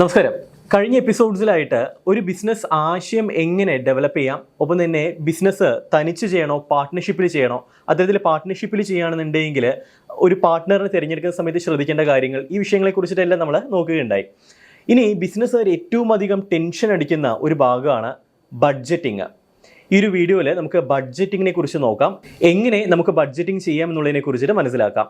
നമസ്കാരം. കഴിഞ്ഞ എപ്പിസോഡ്സിലായിട്ട് ഒരു ബിസിനസ് ആശയം എങ്ങനെ ഡെവലപ്പ് ചെയ്യാം ഒപ്പം തന്നെ ബിസിനസ് തനിച്ച് ചെയ്യണോ പാർട്ട്ണർഷിപ്പിൽ ചെയ്യണോ അത്തരത്തിൽ പാർട്ട്ണർഷിപ്പിൽ ചെയ്യുകയാണെന്നുണ്ടെങ്കിൽ ഒരു പാർട്ട്ണറിനെ തിരഞ്ഞെടുക്കുന്ന സമയത്ത് ശ്രദ്ധിക്കേണ്ട കാര്യങ്ങൾ ഈ വിഷയങ്ങളെ കുറിച്ചിട്ടെല്ലാം നമ്മൾ നോക്കുകയുണ്ടായി. ഇനി ബിസിനസ്സുകാർ ഏറ്റവും അധികം ടെൻഷൻ അടിക്കുന്ന ഒരു ഭാഗമാണ് ബഡ്ജറ്റിങ് ഈ ഒരു വീഡിയോയിൽ നമുക്ക് ബഡ്ജറ്റിങ്ങിനെ കുറിച്ച് നോക്കാം. എങ്ങനെ നമുക്ക് ബഡ്ജറ്റിംഗ് ചെയ്യാം എന്നുള്ളതിനെ കുറിച്ചിട്ട് മനസ്സിലാക്കാം.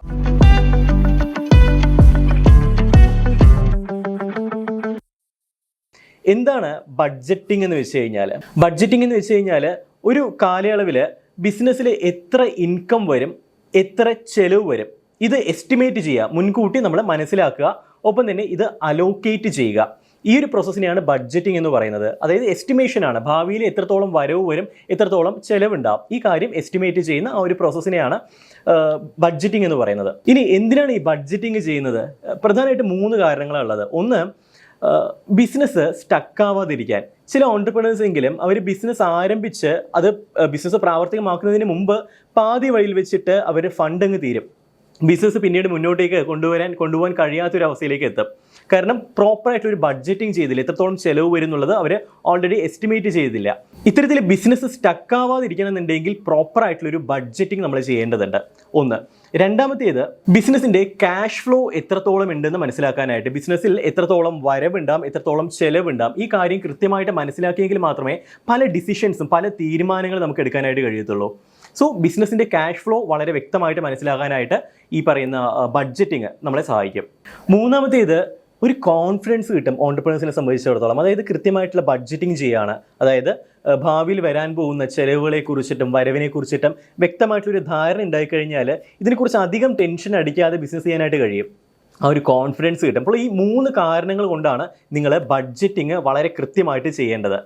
എന്താണ് ബഡ്ജറ്റിംഗ് എന്ന് വെച്ച് കഴിഞ്ഞാൽ ബഡ്ജറ്റിംഗ് എന്ന് വെച്ച് കഴിഞ്ഞാൽ ഒരു കാലയളവിൽ ബിസിനസ്സിൽ എത്ര ഇൻകം വരും എത്ര ചെലവ് വരും ഇത് എസ്റ്റിമേറ്റ് ചെയ്യുക മുൻകൂട്ടി നമ്മൾ മനസ്സിലാക്കുക ഒപ്പം തന്നെ ഇത് അലോക്കേറ്റ് ചെയ്യുക. ഈ ഒരു പ്രോസസ്സിനെയാണ് ബഡ്ജറ്റിംഗ് എന്ന് പറയുന്നത്. അതായത് എസ്റ്റിമേഷൻ ആണ്. ഭാവിയിൽ എത്രത്തോളം വരവ് വരും എത്രത്തോളം ചെലവുണ്ടാവും. ഈ കാര്യം എസ്റ്റിമേറ്റ് ചെയ്യുന്ന ആ ഒരു പ്രോസസ്സിനെയാണ് ബഡ്ജറ്റിംഗ് എന്ന് പറയുന്നത്. ഇനി എന്തിനാണ് ഈ ബഡ്ജറ്റിംഗ് ചെയ്യുന്നത്? പ്രധാനമായിട്ട് മൂന്ന് കാരണങ്ങളാണ് ഉള്ളത്. ഒന്ന് ബിസിനസ് സ്റ്റക്കാവാതിരിക്കാൻ ചില ഓണ്ടർപ്രണേഴ്സ് എങ്കിലും അവർ ബിസിനസ് ആരംഭിച്ച് അത് ബിസിനസ് പ്രാവർത്തികമാക്കുന്നതിന് മുമ്പ് പാതി വഴിയിൽ വെച്ചിട്ട് അവർ ഫണ്ട് അങ്ങ് തീരും. ബിസിനസ് പിന്നീട് മുന്നോട്ടേക്ക് കൊണ്ടുവരാൻ കൊണ്ടുപോകാൻ കഴിയാത്തൊരു അവസ്ഥയിലേക്ക് എത്തും. കാരണം പ്രോപ്പറായിട്ട് ഒരു ബഡ്ജറ്റിംഗ് ചെയ്തില്ല. എത്രത്തോളം ചെലവ് വരും എന്നുള്ളത് അവർ ഓൾറെഡി എസ്റ്റിമേറ്റ് ചെയ്തില്ല. ഇത്തരത്തിൽ ബിസിനസ് സ്റ്റക്ക് ആവാതിരിക്കണമെന്നുണ്ടെങ്കിൽ പ്രോപ്പറായിട്ടുള്ളൊരു ബഡ്ജറ്റിംഗ് നമ്മൾ ചെയ്യേണ്ടതുണ്ട്. ഒന്ന്. രണ്ടാമത്തേത് ബിസിനസ്സിന്റെ ക്യാഷ് ഫ്ലോ എത്രത്തോളം ഉണ്ടെന്ന് മനസ്സിലാക്കാനായിട്ട് ബിസിനസ്സിൽ എത്രത്തോളം വരവുണ്ടാം എത്രത്തോളം ചെലവുണ്ടാം ഈ കാര്യം കൃത്യമായിട്ട് മനസ്സിലാക്കിയെങ്കിൽ മാത്രമേ പല ഡിസിഷൻസും പല തീരുമാനങ്ങളും നമുക്ക് എടുക്കാനായിട്ട് കഴിയത്തുള്ളൂ. സോ ബിസിനസിന്റെ ക്യാഷ് ഫ്ലോ വളരെ വ്യക്തമായിട്ട് മനസ്സിലാകാനായിട്ട് ഈ പറയുന്ന ബഡ്ജറ്റിങ് നമ്മളെ സഹായിക്കും. മൂന്നാമത്തേത് ഒരു കോൺഫിഡൻസ് കിട്ടും ഓണ്ടർപ്രണേഴ്സിനെ സംബന്ധിച്ചിടത്തോളം. അതായത് കൃത്യമായിട്ടുള്ള ബഡ്ജറ്റിംഗ് ചെയ്യുകയാണ് അതായത് ഭാവിയിൽ വരാൻ പോകുന്ന ചെലവുകളെ കുറിച്ചിട്ടും വരവിനെ കുറിച്ചിട്ടും വ്യക്തമായിട്ടൊരു ധാരണ ഉണ്ടായിക്കഴിഞ്ഞാൽ ഇതിനെക്കുറിച്ച് അധികം ടെൻഷൻ അടിക്കാതെ ബിസിനസ് ചെയ്യാനായിട്ട് കഴിയും. ആ ഒരു കോൺഫിഡൻസ് കിട്ടും. അപ്പോൾ ഈ മൂന്ന് കാരണങ്ങൾ കൊണ്ടാണ് നിങ്ങൾ ബഡ്ജറ്റിങ് വളരെ കൃത്യമായിട്ട് ചെയ്യേണ്ടത്.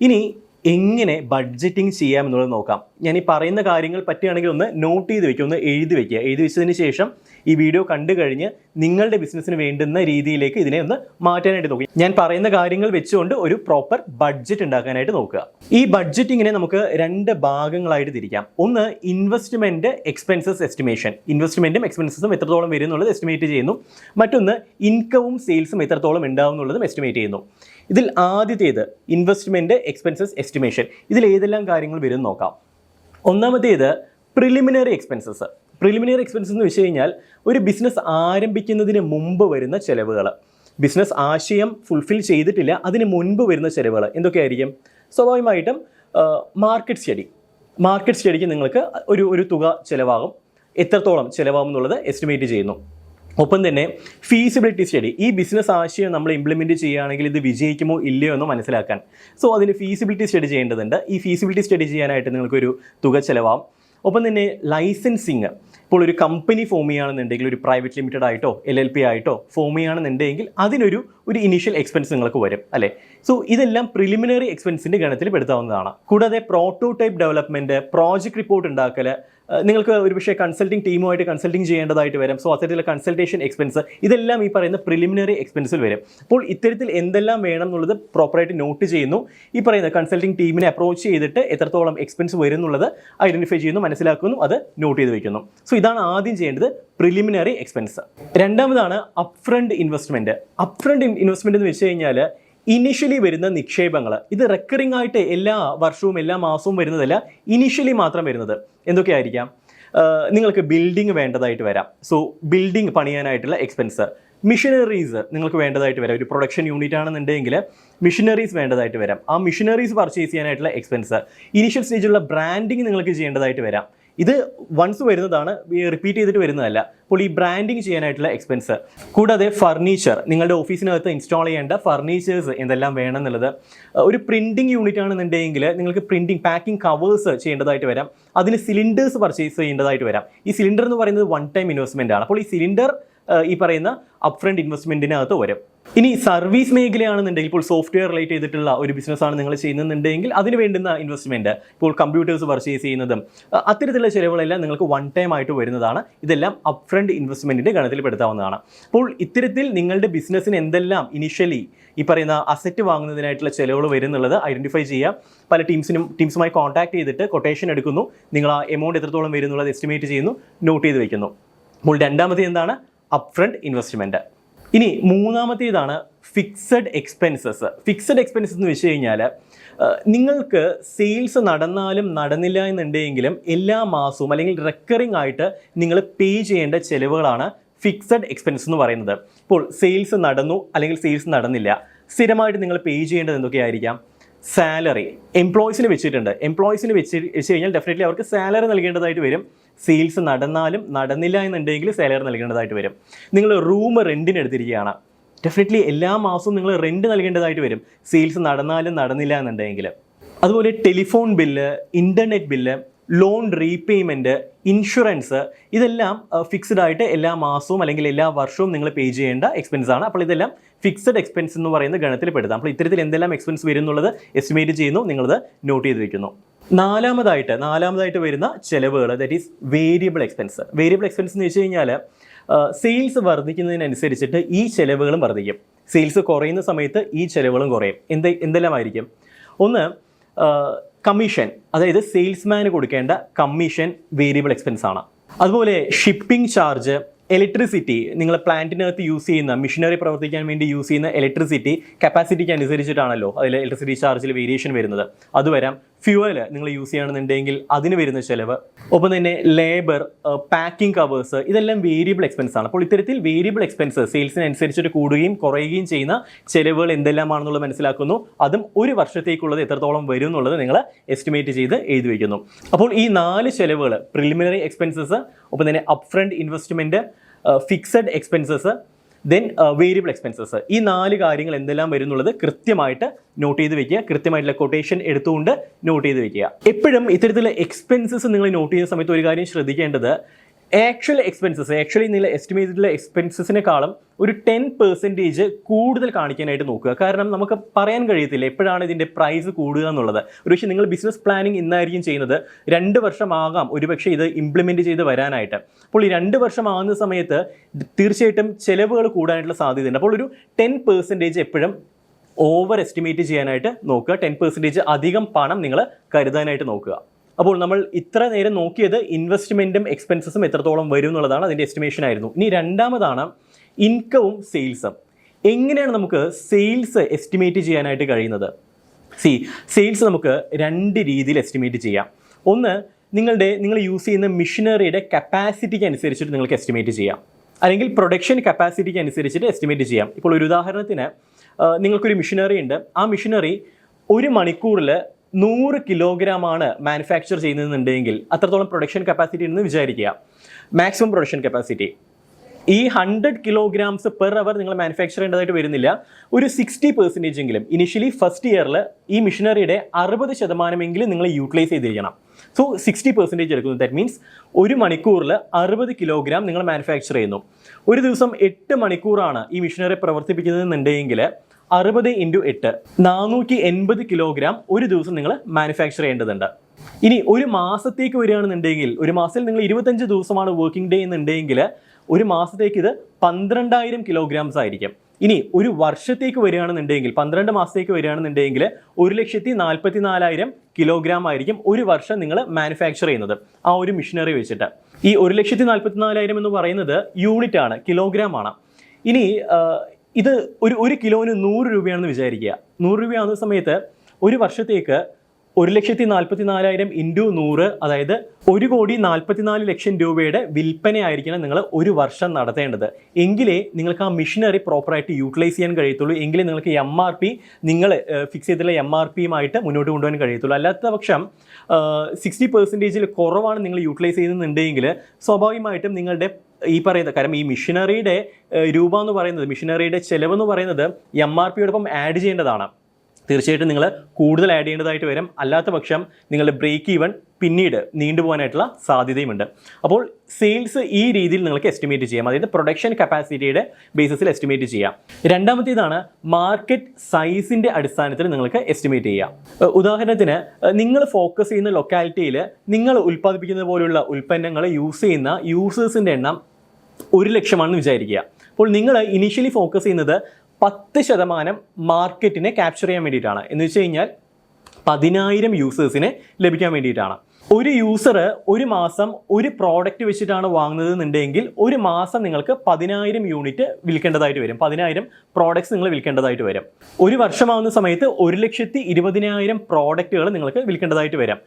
ഇനി എങ്ങനെ ബഡ്ജറ്റിംഗ് ചെയ്യാം എന്നുള്ളത് നോക്കാം. ഞാൻ ഈ പറയുന്ന കാര്യങ്ങൾ പറ്റുകയാണെങ്കിൽ ഒന്ന് നോട്ട് ചെയ്ത് വെക്കുക ഒന്ന് എഴുതി വെക്കുക എഴുതി വെച്ചതിന് ശേഷം ഈ വീഡിയോ കണ്ടു കഴിഞ്ഞ് നിങ്ങളുടെ ബിസിനസ്സിന് വേണ്ടുന്ന രീതിയിലേക്ക് ഇതിനെ ഒന്ന് മാറ്റാനായിട്ട് നോക്കുക ഞാൻ പറയുന്ന കാര്യങ്ങൾ വെച്ചുകൊണ്ട് ഒരു പ്രോപ്പർ ബഡ്ജറ്റ് ഉണ്ടാക്കാനായിട്ട് നോക്കുക. ഈ ബഡ്ജറ്റിങ്ങിനെ നമുക്ക് രണ്ട് ഭാഗങ്ങളായിട്ട് തിരിക്കാം. ഒന്ന് ഇൻവെസ്റ്റ്മെന്റ് എക്സ്പെൻസസ് എസ്റ്റിമേഷൻ ഇൻവെസ്റ്റ്മെന്റും എക്സ്പെൻസസും എത്രത്തോളം വരും എന്നുള്ളത് എസ്റ്റിമേറ്റ് ചെയ്യുന്നു. മറ്റൊന്ന് ഇൻകവും സെയിൽസും എത്രത്തോളം ഉണ്ടാവും എന്നുള്ളതും എസ്റ്റിമേറ്റ് ചെയ്യുന്നു. ഇതിൽ ആദ്യത്തേത് ഇൻവെസ്റ്റ്മെന്റ് എക്സ്പെൻസസ് എസ്റ്റിമേഷൻ ഇതിൽ ഏതെല്ലാം കാര്യങ്ങൾ വരും നോക്കാം. ഒന്നാമത്തേത് പ്രിലിമിനറി എക്സ്പെൻസസ് പ്രിലിമിനറി എക്സ്പെൻസസ് എന്ന് വെച്ച് കഴിഞ്ഞാൽ ഒരു ബിസിനസ് ആരംഭിക്കുന്നതിന് മുമ്പ് വരുന്ന ചിലവുകൾ. ബിസിനസ് ആശയം ഫുൾഫിൽ ചെയ്തിട്ടില്ല അതിന് മുൻപ് വരുന്ന ചിലവുകൾ. എന്തൊക്കെയായിരിക്കും? സ്വാഭാവികമായിട്ടും മാർക്കറ്റ് സ്റ്റഡി മാർക്കറ്റ് സ്റ്റഡിക്ക് നിങ്ങൾക്ക് ഒരു ഒരു തുക ചിലവാകും. എത്രത്തോളം ചിലവാകും എന്നുള്ളത് എസ്റ്റിമേറ്റ് ചെയ്യുന്നു. ഒപ്പം തന്നെ ഫീസിബിലിറ്റി സ്റ്റഡി ഈ ബിസിനസ് ആശയം നമ്മൾ ഇംപ്ലിമെന്റ് ചെയ്യുകയാണെങ്കിൽ ഇത് വിജയിക്കുമോ ഇല്ലയോ എന്ന് മനസ്സിലാക്കാൻ. സോ അതിന് ഫീസിബിലിറ്റി സ്റ്റഡി ചെയ്യേണ്ടതുണ്ട്. ഈ ഫീസിബിലിറ്റി സ്റ്റഡി ചെയ്യാനായിട്ട് നിങ്ങൾക്കൊരു തുക ചിലവാകും. ഒപ്പം തന്നെ ലൈസൻസിങ് ഇപ്പോൾ ഒരു കമ്പനി ഫോം ചെയ്യുകയാണെന്നുണ്ടെങ്കിൽ ഒരു പ്രൈവറ്റ് ലിമിറ്റഡ് ആയിട്ടോ എൽ എൽ പി ആയിട്ടോ ഫോം ചെയ്യുകയാണെന്നുണ്ടെങ്കിൽ അതിനൊരു ഒരു ഇനീഷ്യൽ എക്സ്പെൻസ് നിങ്ങൾക്ക് വരും അല്ലേ? സോ ഇതെല്ലാം പ്രിലിമിനറി എക്സ്പെൻസിന്റെ ഗണത്തിൽ പെടുത്താവുന്നതാണ്. കൂടാതെ പ്രോട്ടോടൈപ്പ് ഡെവലപ്മെന്റ് പ്രോജക്റ്റ് റിപ്പോർട്ട് ഉണ്ടാക്കൽ നിങ്ങൾക്ക് ഒരു പക്ഷേ കൺസൾട്ടിംഗ് ടീമുമായിട്ട് കൺസൾട്ടിംഗ് ചെയ്യേണ്ടതായിട്ട് വരും. സോ അത്തരത്തിലുള്ള കൺസൾട്ടേഷൻ എക്സ്പെൻസ് ഇതെല്ലാം ഈ പറയുന്ന പ്രിലിമിനറി എക്സ്പെൻസിൽ വരും. അപ്പോൾ ഇത്തരത്തിൽ എന്തെല്ലാം വേണം എന്നുള്ളത് പ്രോപ്പറായിട്ട് നോട്ട് ചെയ്യുന്നു. ഈ പറയുന്ന കൺസൾട്ടിംഗ് ടീമിനെ അപ്രോച്ച് ചെയ്തിട്ട് എത്രത്തോളം എക്സ്പെൻസ് വരും എന്നുള്ളത് ഐഡന്റിഫൈ ചെയ്യുന്നു മനസ്സിലാക്കുന്നു അത് നോട്ട് ചെയ്ത് വയ്ക്കുന്നു സോ ഇതാണ് ആദ്യം ചെയ്യേണ്ടത് പ്രിലിമിനറി എക്സ്പെൻസ് രണ്ടാമതാണ് അപ്ഫ്രണ്ട് ഇൻവെസ്റ്റ്മെന്റ് അപ്ഫ്രണ്ട് ഇൻവെസ്റ്റ്മെന്റ് എന്ന് വെച്ച് കഴിഞ്ഞാൽ ഇനിഷ്യലി വരുന്ന നിക്ഷേപങ്ങൾ ഇത് റെക്കറിംഗ് ആയിട്ട് എല്ലാ വർഷവും എല്ലാ മാസവും വരുന്നതല്ല ഇനിഷ്യലി മാത്രം വരുന്നത്. എന്തൊക്കെയായിരിക്കാം നിങ്ങൾക്ക് ബിൽഡിംഗ് വേണ്ടതായിട്ട് വരാം. സോ ബിൽഡിംഗ് പണിയാനായിട്ടുള്ള എക്സ്പെൻസ് മിഷനറീസ് നിങ്ങൾക്ക് വേണ്ടതായിട്ട് വരാം. ഒരു പ്രൊഡക്ഷൻ യൂണിറ്റ് ആണെന്നുണ്ടെങ്കിൽ മിഷനറീസ് വേണ്ടതായിട്ട് വരാം. ആ മിഷനറീസ് പർച്ചേസ് ചെയ്യാനായിട്ടുള്ള എക്സ്പെൻസ് ഇനിഷ്യൽ സ്റ്റേജിലുള്ള ബ്രാൻഡിങ് നിങ്ങൾക്ക് ചെയ്യേണ്ടതായിട്ട് വരാം. ഇത് വൺസ് വരുന്നതാണ് റിപ്പീറ്റ് ചെയ്തിട്ട് വരുന്നതല്ല. അപ്പോൾ ഈ ബ്രാൻഡിങ് ചെയ്യാനായിട്ടുള്ള എക്സ്പെൻസ് കൂടാതെ ഫർണിച്ചർ നിങ്ങളുടെ ഓഫീസിനകത്ത് ഇൻസ്റ്റാൾ ചെയ്യേണ്ട ഫർണിച്ചേഴ്സ് എന്തെല്ലാം വേണം എന്നുള്ളത് ഒരു പ്രിന്റിംഗ് യൂണിറ്റ് ആണെന്നുണ്ടെങ്കിൽ നിങ്ങൾക്ക് പ്രിന്റിംഗ് പാക്കിംഗ് കവേഴ്സ് ചെയ്യേണ്ടതായിട്ട് വരാം. അതിന് സിലിണ്ടേഴ്സ് പർച്ചേസ് ചെയ്യേണ്ടതായിട്ട് വരാം. ഈ സിലിണ്ടർ എന്ന് പറയുന്നത് വൺ ടൈം ഇൻവെസ്റ്റ്മെന്റ് ആണ്. അപ്പോൾ ഈ സിലിണ്ടർ ഈ പറയുന്ന അപ്ഫ്രണ്ട് ഇൻവെസ്റ്റ്മെന്റിനകത്ത് വരും. ഇനി സർവീസ് മേഖലയാണെന്നുണ്ടെങ്കിൽ ഇപ്പോൾ സോഫ്റ്റ്വെയർ റിലേറ്റ് ചെയ്തിട്ടുള്ള ഒരു ബിസിനസ് ആണ് നിങ്ങൾ ചെയ്യുന്നുണ്ടെങ്കിൽ അതിന് വേണ്ടുന്ന ഇൻവെസ്റ്റ്മെന്റ് ഇപ്പോൾ കമ്പ്യൂട്ടേഴ്സ് പർച്ചേസ് ചെയ്യുന്നതും അത്തരത്തിലുള്ള ചിലവുകളെല്ലാം നിങ്ങൾക്ക് വൺ ടൈം ആയിട്ട് വരുന്നതാണ്. ഇതെല്ലാം അപ്ഫ്രണ്ട് ഇൻവെസ്റ്റ്മെന്റിന്റെ ഗണത്തിൽ പെടുത്താവുന്നതാണ് അപ്പോൾ ഇത്തരത്തിൽ നിങ്ങളുടെ ബിസിനസ്സിന് എന്തെല്ലാം ഇനിഷ്യലി ഈ പറയുന്ന അസറ്റ് വാങ്ങുന്നതിനായിട്ടുള്ള ചിലവുകൾ വരുന്നുള്ളത് ഐഡന്റിഫൈ ചെയ്യുക. പല ടീംസിനും ടീംസുമായി കോൺടാക്ട് ചെയ്തിട്ട് കൊട്ടേഷൻ എടുക്കുന്നു. നിങ്ങൾ ആ എമൗണ്ട് എത്രത്തോളം വരുന്നുള്ളത് എസ്റ്റിമേറ്റ് ചെയ്യുന്നു. നോട്ട് ചെയ്ത് വയ്ക്കുന്നു. അപ്പോൾ രണ്ടാമത് എന്താണ്? അപ്ഫ്രണ്ട് ഇൻവെസ്റ്റ്മെന്റ് ഇനി മൂന്നാമത്തേതാണ് ഫിക്സഡ് എക്സ്പെൻസസ് ഫിക്സഡ് എക്സ്പെൻസസ് എന്ന് വെച്ച് കഴിഞ്ഞാൽ നിങ്ങൾക്ക് സെയിൽസ് നടന്നാലും നടന്നില്ല എന്നുണ്ടെങ്കിലും എല്ലാ മാസവും അല്ലെങ്കിൽ റെക്കറിംഗ് ആയിട്ട് നിങ്ങൾ പേ ചെയ്യേണ്ട ചിലവുകളാണ് ഫിക്സഡ് എക്സ്പെൻസ് എന്ന് പറയുന്നത്. ഇപ്പോൾ സെയിൽസ് നടന്നു അല്ലെങ്കിൽ സെയിൽസ് നടന്നില്ല സ്ഥിരമായിട്ട് നിങ്ങൾ പേ ചെയ്യേണ്ടത് എന്തൊക്കെയായിരിക്കാം? സാലറി എംപ്ലോയീസിന് വെച്ചിട്ടുണ്ട്. എംപ്ലോയീസിന് വെച്ച് വെച്ച് കഴിഞ്ഞാൽ ഡെഫിനറ്റ്ലി അവർക്ക് സാലറി നൽകേണ്ടതായിട്ട് വരും. സെയിൽസ് നടന്നാലും നടന്നില്ല എന്നുണ്ടെങ്കിൽ സാലറി നൽകേണ്ടതായിട്ട് വരും. നിങ്ങൾ റൂം റെന്റിന് എടുത്തിരിക്കുകയാണ്. ഡെഫിനറ്റ്ലി എല്ലാ മാസവും നിങ്ങൾ റെന്റ് നൽകേണ്ടതായിട്ട് വരും. സെയിൽസ് നടന്നാലും നടന്നില്ല എന്നുണ്ടെങ്കിൽ. അതുപോലെ telephone bill internet bill loan repayment insurance ഇതെല്ലാം ഫിക്സ്ഡ് ആയിട്ട് എല്ലാ മാസവും അല്ലെങ്കിൽ എല്ലാ വർഷവും നിങ്ങൾ പേ ചെയ്യേണ്ട എക്സ്പെൻസ് ആണ്. അപ്പോൾ ഇതെല്ലാം ഫിക്സഡ് എക്സ്പെൻസ് എന്ന് പറയുന്ന ഗണത്തിൽ പെടുത്താം അപ്പോൾ ഇത്തരത്തിൽ എന്തെല്ലാം എക്സ്പെൻസ് വരും എന്നുള്ളത് എസ്റ്റിമേറ്റ് ചെയ്യുന്നു. നിങ്ങളത് നോട്ട് ചെയ്ത് വെക്കുന്നു. നാലാമതായിട്ട് നാലാമതായിട്ട് വരുന്ന ചിലവുകൾ that is variable expense variable expense എന്ന് വെച്ച് കഴിഞ്ഞാൽ സെയിൽസ് വർദ്ധിക്കുന്നതിനനുസരിച്ചിട്ട് ഈ ചിലവുകളും വർദ്ധിക്കും. സെയിൽസ് കുറയുന്ന സമയത്ത് ഈ ചിലവുകളും കുറയും. എന്ത് എന്തെല്ലാമായിരിക്കും? ഒന്ന് കമ്മീഷൻ അതായത് സെയിൽസ്മാന് കൊടുക്കേണ്ട കമ്മീഷൻ വേരിയബിൾ എക്സ്പെൻസ് ആണ്. അതുപോലെ ഷിപ്പിംഗ് ചാർജ് ഇലക്ട്രിസിറ്റി നിങ്ങൾ പ്ലാന്റിനകത്ത് യൂസ് ചെയ്യുന്ന മിഷനറി പ്രവർത്തിക്കാൻ വേണ്ടി യൂസ് ചെയ്യുന്ന ഇലക്ട്രിസിറ്റി കപ്പാസിറ്റിക്ക് അനുസരിച്ചിട്ടാണല്ലോ അതിൽ ഇലക്ട്രിസിറ്റി ചാർജിൽ വേരിയേഷൻ വരുന്നത്. അത് വരാം ഫ്യൂവൽ നിങ്ങൾ യൂസ് ചെയ്യുകയാണെന്നുണ്ടെങ്കിൽ അതിന് വരുന്ന ചിലവ്. ഒപ്പം തന്നെ ലേബർ പാക്കിംഗ് കവേഴ്സ് ഇതെല്ലാം വേരിയബിൾ എക്സ്പെൻസ് ആണ്. അപ്പോൾ ഇത്തരത്തിൽ വേരിയബിൾ എക്സ്പെൻസ് സെയിൽസിനനുസരിച്ചിട്ട് കൂടുകയും കുറയുകയും ചെയ്യുന്ന ചിലവുകൾ എന്തെല്ലാമാണെന്നുള്ളത് മനസ്സിലാക്കുന്നു. അതും ഒരു വർഷത്തേക്കുള്ളത് എത്രത്തോളം വരും എന്നുള്ളത് നിങ്ങൾ എസ്റ്റിമേറ്റ് ചെയ്ത് എഴുതി വയ്ക്കുന്നു. അപ്പോൾ ഈ നാല് ചിലവുകൾ പ്രിലിമിനറി എക്സ്പെൻസസ് ഒപ്പം തന്നെ up front investment fixed expenses then variable expenses ഈ നാല് കാര്യങ്ങൾ എന്തെല്ലാം വരുന്നുള്ളത് കൃത്യമായിട്ട് നോട്ട് ചെയ്ത് വെക്കുക. കൃത്യമായിട്ടുള്ള കൊട്ടേഷൻ എടുത്തുകൊണ്ട് നോട്ട് ചെയ്ത് വെക്കുക. എപ്പോഴും ഇത്തരത്തിലുള്ള എക്സ്പെൻസസ് നിങ്ങൾ നോട്ട് ചെയ്യുന്ന സമയത്ത് ഒരു കാര്യം ശ്രദ്ധിക്കേണ്ടത് ആക്ച്വൽ എക്സ്പെൻസസ് ആക്ച്വലി നിങ്ങൾ എസ്റ്റിമേറ്റഡിലെ എക്സ്പെൻസസിനെക്കാളും ഒരു ടെൻ പെർസെന്റേജ് കൂടുതൽ കാണിക്കാനായിട്ട് നോക്കുക. കാരണം നമുക്ക് പറയാൻ കഴിയത്തില്ല എപ്പോഴാണ് ഇതിന്റെ പ്രൈസ് കൂടുക എന്നുള്ളത്. ഒരുപക്ഷെ നിങ്ങൾ ബിസിനസ് പ്ലാനിങ് ഇന്നായിരിക്കും ചെയ്യുന്നത് രണ്ട് വർഷമാകാം ഒരുപക്ഷെ ഇത് ഇംപ്ലിമെന്റ് ചെയ്ത് വരാനായിട്ട്. അപ്പോൾ ഈ രണ്ട് വർഷമാകുന്ന സമയത്ത് തീർച്ചയായിട്ടും ചിലവുകൾ കൂടാനായിട്ടുള്ള സാധ്യതയുണ്ട്. അപ്പോൾ ഒരു ടെൻ പെർസെന്റേജ് എപ്പോഴും ഓവർ എസ്റ്റിമേറ്റ് ചെയ്യാനായിട്ട് നോക്കുക. ടെൻ പെർസെന്റേജ് അധികം പണം നിങ്ങൾ കരുതാനായിട്ട് നോക്കുക. അപ്പോൾ നമ്മൾ ഇത്ര നേരം നോക്കിയത് ഇൻവെസ്റ്റ്മെന്റും എക്സ്പെൻസസും എത്രത്തോളം വരും എന്നുള്ളതാണ് അതിന്റെ എസ്റ്റിമേഷൻ ആയിരുന്നു. ഇനി രണ്ടാമതാണ് ഇൻകവും സെയിൽസും എങ്ങനെയാണ് നമുക്ക് സെയിൽസ് എസ്റ്റിമേറ്റ് ചെയ്യാനായിട്ട് കഴിയുന്നത്? സി സെയിൽസ് നമുക്ക് രണ്ട് രീതിയിൽ എസ്റ്റിമേറ്റ് ചെയ്യാം. ഒന്ന് നിങ്ങളുടെ നിങ്ങൾ യൂസ് ചെയ്യുന്ന മിഷനറിയുടെ കപ്പാസിറ്റിക്ക് അനുസരിച്ചിട്ട് നിങ്ങൾക്ക് എസ്റ്റിമേറ്റ് ചെയ്യാം. അല്ലെങ്കിൽ പ്രൊഡക്ഷൻ കപ്പാസിറ്റിക്ക് അനുസരിച്ചിട്ട് എസ്റ്റിമേറ്റ് ചെയ്യാം. ഇപ്പോൾ ഒരു ഉദാഹരണത്തിന് നിങ്ങൾക്കൊരു മിഷനറി ഉണ്ട്. ആ മിഷനറി ഒരു മണിക്കൂറിൽ നൂറ് കിലോഗ്രാം ആണ് മാനുഫാക്ചർ ചെയ്യുന്നതെന്നുണ്ടെങ്കിൽ അത്രത്തോളം പ്രൊഡക്ഷൻ കപ്പാസിറ്റി ഉണ്ടെന്ന് വിചാരിക്കുക. മാക്സിമം പ്രൊഡക്ഷൻ കപ്പാസിറ്റി ഈ ഹൺഡ്രഡ് കിലോഗ്രാംസ് പെർ അവർ നിങ്ങൾ മാനുഫാക്ചർ ചെയ്യേണ്ടതായിട്ട് വരുന്നില്ല. ഒരു സിക്സ്റ്റി പെർസെന്റേജ് എങ്കിലും. ഇനിഷ്യലി ഫസ്റ്റ് ഇയറിൽ ഈ മിഷനറിയുടെ അറുപത് ശതമാനമെങ്കിലും നിങ്ങൾ യൂട്ടിലൈസ് ചെയ്തിരിക്കണം. സോ സിക്സ്റ്റി പെർസെന്റേജ് എടുക്കുന്നു. ദാറ്റ് മീൻസ് ഒരു മണിക്കൂറിൽ അറുപത് കിലോഗ്രാം നിങ്ങൾ മാനുഫാക്ചർ ചെയ്യുന്നു. ഒരു ദിവസം എട്ട് മണിക്കൂറാണ് ഈ മിഷനറി പ്രവർത്തിപ്പിക്കുന്നതെന്നുണ്ടെങ്കിൽ അറുപത് ഇന്റു എട്ട് നാനൂറ്റി എൺപത് കിലോഗ്രാം ഒരു ദിവസം നിങ്ങൾ മാനുഫാക്ചർ ചെയ്യേണ്ടതുണ്ട്. ഇനി ഒരു മാസത്തേക്ക് വരികയാണെന്നുണ്ടെങ്കിൽ ഒരു മാസത്തിൽ നിങ്ങൾ ഇരുപത്തഞ്ച് ദിവസമാണ് വർക്കിംഗ് ഡേ എന്നുണ്ടെങ്കിൽ ഒരു മാസത്തേക്ക് ഇത് പന്ത്രണ്ടായിരം കിലോഗ്രാംസ് ആയിരിക്കും. ഇനി ഒരു വർഷത്തേക്ക് വരികയാണെന്നുണ്ടെങ്കിൽ പന്ത്രണ്ട് മാസത്തേക്ക് വരികയാണെന്നുണ്ടെങ്കിൽ ഒരു ലക്ഷത്തി നാൽപ്പത്തി നാലായിരം കിലോഗ്രാം ആയിരിക്കും ഒരു വർഷം നിങ്ങൾ മാനുഫാക്ചർ ചെയ്യുന്നത്. ആ ഒരു മിഷനറി വെച്ചിട്ട്. ഈ ഒരു ലക്ഷത്തി നാൽപ്പത്തി നാലായിരം എന്ന് പറയുന്നത് യൂണിറ്റ് ആണ് കിലോഗ്രാം ആണ്. ഇനി ഇത് ഒരു ഒരു കിലോന് നൂറ് രൂപയാണെന്ന് വിചാരിക്കുക. നൂറ് രൂപയാവുന്ന സമയത്ത് ഒരു വർഷത്തേക്ക് ഒരു ലക്ഷത്തി നാൽപ്പത്തി നാലായിരം ഇന്റു നൂറ് അതായത് ഒരു കോടി നാൽപ്പത്തിനാല് ലക്ഷം രൂപയുടെ വിൽപ്പനയായിരിക്കണം നിങ്ങൾ ഒരു വർഷം നടത്തേണ്ടത്. എങ്കിലേ നിങ്ങൾക്ക് ആ മിഷനറി പ്രോപ്പറായിട്ട് യൂട്ടിലൈസ് ചെയ്യാൻ കഴിയത്തുള്ളൂ. എങ്കിലേ നിങ്ങൾക്ക് എം ആർ പി നിങ്ങൾ ഫിക്സ് ചെയ്തിട്ടുള്ള എം ആർ പിയുമായിട്ട് മുന്നോട്ട് കൊണ്ടുപോകാൻ കഴിയത്തുള്ളൂ. അല്ലാത്ത പക്ഷം സിക്സ്റ്റി പെർസെന്റേജിൽ കുറവാണ് നിങ്ങൾ യൂട്ടിലൈസ് ചെയ്യുന്നുണ്ടെങ്കിൽ സ്വാഭാവികമായിട്ടും നിങ്ങളുടെ ഈ പറയുന്നത് കാരണം ഈ മിഷനറിയുടെ രൂപ എന്ന് പറയുന്നത് മിഷനറിയുടെ ചെലവെന്ന് പറയുന്നത് എം ആർ പിയോടൊപ്പം ആഡ് ചെയ്യേണ്ടതാണ്. തീർച്ചയായിട്ടും നിങ്ങൾ കൂടുതൽ ആഡ് ചെയ്യേണ്ടതായിട്ട് വരും. അല്ലാത്ത പക്ഷം നിങ്ങളുടെ ബ്രേക്ക് ഈവൻ പിന്നീട് നീണ്ടുപോകാനായിട്ടുള്ള സാധ്യതയുമുണ്ട്. അപ്പോൾ സെയിൽസ് ഈ രീതിയിൽ നിങ്ങൾക്ക് എസ്റ്റിമേറ്റ് ചെയ്യാം. അതായത് പ്രൊഡക്ഷൻ കപ്പാസിറ്റിയുടെ ബേസിസിൽ എസ്റ്റിമേറ്റ് ചെയ്യാം. രണ്ടാമത്തേതാണ് മാർക്കറ്റ് സൈസിന്റെ അടിസ്ഥാനത്തിൽ നിങ്ങൾക്ക് എസ്റ്റിമേറ്റ് ചെയ്യാം. ഉദാഹരണത്തിന് നിങ്ങൾ ഫോക്കസ് ചെയ്യുന്ന ലൊക്കാലിറ്റിയിൽ നിങ്ങൾ ഉൽപ്പാദിപ്പിക്കുന്ന പോലുള്ള ഉൽപ്പന്നങ്ങൾ യൂസ് ചെയ്യുന്ന യൂസേഴ്സിന്റെ എണ്ണം ഒരു ലക്ഷമാണെന്ന് വിചാരിക്കുക. അപ്പോൾ നിങ്ങൾ ഇനീഷ്യലി ഫോക്കസ് ചെയ്യുന്നത് പത്ത് ശതമാനം മാർക്കറ്റിനെ ക്യാപ്ചർ ചെയ്യാൻ വേണ്ടിയിട്ടാണ്. എന്ന് വെച്ച് കഴിഞ്ഞാൽ പതിനായിരം യൂസേഴ്സിനെ ലഭിക്കാൻ വേണ്ടിയിട്ടാണ്. ഒരു യൂസർ ഒരു മാസം ഒരു പ്രോഡക്റ്റ് വെച്ചിട്ടാണ് വാങ്ങുന്നത് എന്നുണ്ടെങ്കിൽ ഒരു മാസം നിങ്ങൾക്ക് പതിനായിരം യൂണിറ്റ് വിൽക്കേണ്ടതായിട്ട് വരും. പതിനായിരം പ്രോഡക്റ്റ്സ് നിങ്ങൾ വിൽക്കേണ്ടതായിട്ട് വരും. ഒരു വർഷമാകുന്ന സമയത്ത് ഒരു ലക്ഷത്തി ഇരുപതിനായിരം പ്രോഡക്റ്റുകൾ നിങ്ങൾക്ക് വിൽക്കേണ്ടതായിട്ട് വരാം.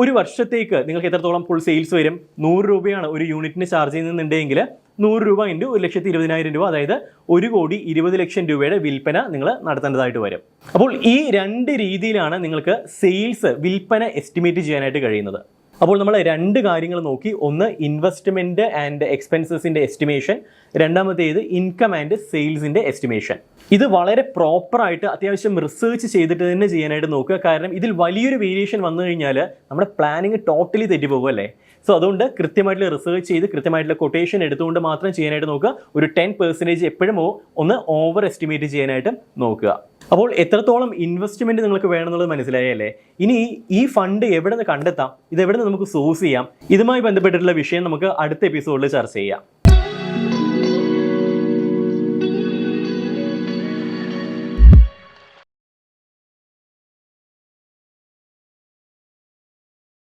ഒരു വർഷത്തേക്ക് നിങ്ങൾക്ക് എത്രത്തോളം ഫുൾ സെയിൽസ് വരും? നൂറ് രൂപയാണ് ഒരു യൂണിറ്റിന് ചാർജ് ചെയ്യുന്നുണ്ടെങ്കിൽ നൂറ് രൂപ ഇന്റു ഒരു ലക്ഷത്തി ഇരുപതിനായിരം രൂപ അതായത് ഒരു കോടി ഇരുപത് ലക്ഷം രൂപയുടെ വിൽപ്പന നിങ്ങൾ നടത്തേണ്ടതായിട്ട് വരും. അപ്പോൾ ഈ രണ്ട് രീതിയിലാണ് നിങ്ങൾക്ക് സെയിൽസ് വിൽപ്പന എസ്റ്റിമേറ്റ് ചെയ്യാനായിട്ട് കഴിയുന്നത്. അപ്പോൾ നമ്മൾ രണ്ട് കാര്യങ്ങൾ നോക്കി. ഒന്ന് ഇൻവെസ്റ്റ്മെന്റ് ആൻഡ് എക്സ്പെൻസസിന്റെ എസ്റ്റിമേഷൻ രണ്ടാമത്തേത് ഇൻകം ആൻഡ് സെയിൽസിന്റെ എസ്റ്റിമേഷൻ ഇത് വളരെ പ്രോപ്പറായിട്ട് അത്യാവശ്യം റിസർച്ച് ചെയ്തിട്ട് തന്നെ ചെയ്യാനായിട്ട് നോക്കുക. കാരണം ഇതിൽ വലിയൊരു വേരിയേഷൻ വന്നു കഴിഞ്ഞാൽ നമ്മുടെ പ്ലാനിങ് ടോട്ടലി തെറ്റിപ്പോകും അല്ലേ? സോ അതുകൊണ്ട് കൃത്യമായിട്ടുള്ള റിസർച്ച് ചെയ്ത് കൃത്യമായിട്ടുള്ള കൊട്ടേഷൻ എടുത്തുകൊണ്ട് മാത്രം ചെയ്യാനായിട്ട് നോക്കുക. ഒരു ടെൻ പെർസെന്റേജ് എപ്പോഴും ഒന്ന് ഓവർ എസ്റ്റിമേറ്റ് ചെയ്യാനായിട്ട് നോക്കുക. അപ്പോൾ എത്രത്തോളം ഇൻവെസ്റ്റ്മെന്റ് നിങ്ങൾക്ക് വേണമെന്നുള്ളത് മനസ്സിലായല്ലേ? ഇനി ഈ ഫണ്ട് എവിടെ നിന്ന് കണ്ടെത്താം ഇത് എവിടെ നിന്ന് നമുക്ക് സോഴ്സ് ചെയ്യാം ഇതുമായി ബന്ധപ്പെട്ടിട്ടുള്ള വിഷയം നമുക്ക് അടുത്ത എപ്പിസോഡിൽ ചർച്ച ചെയ്യാം.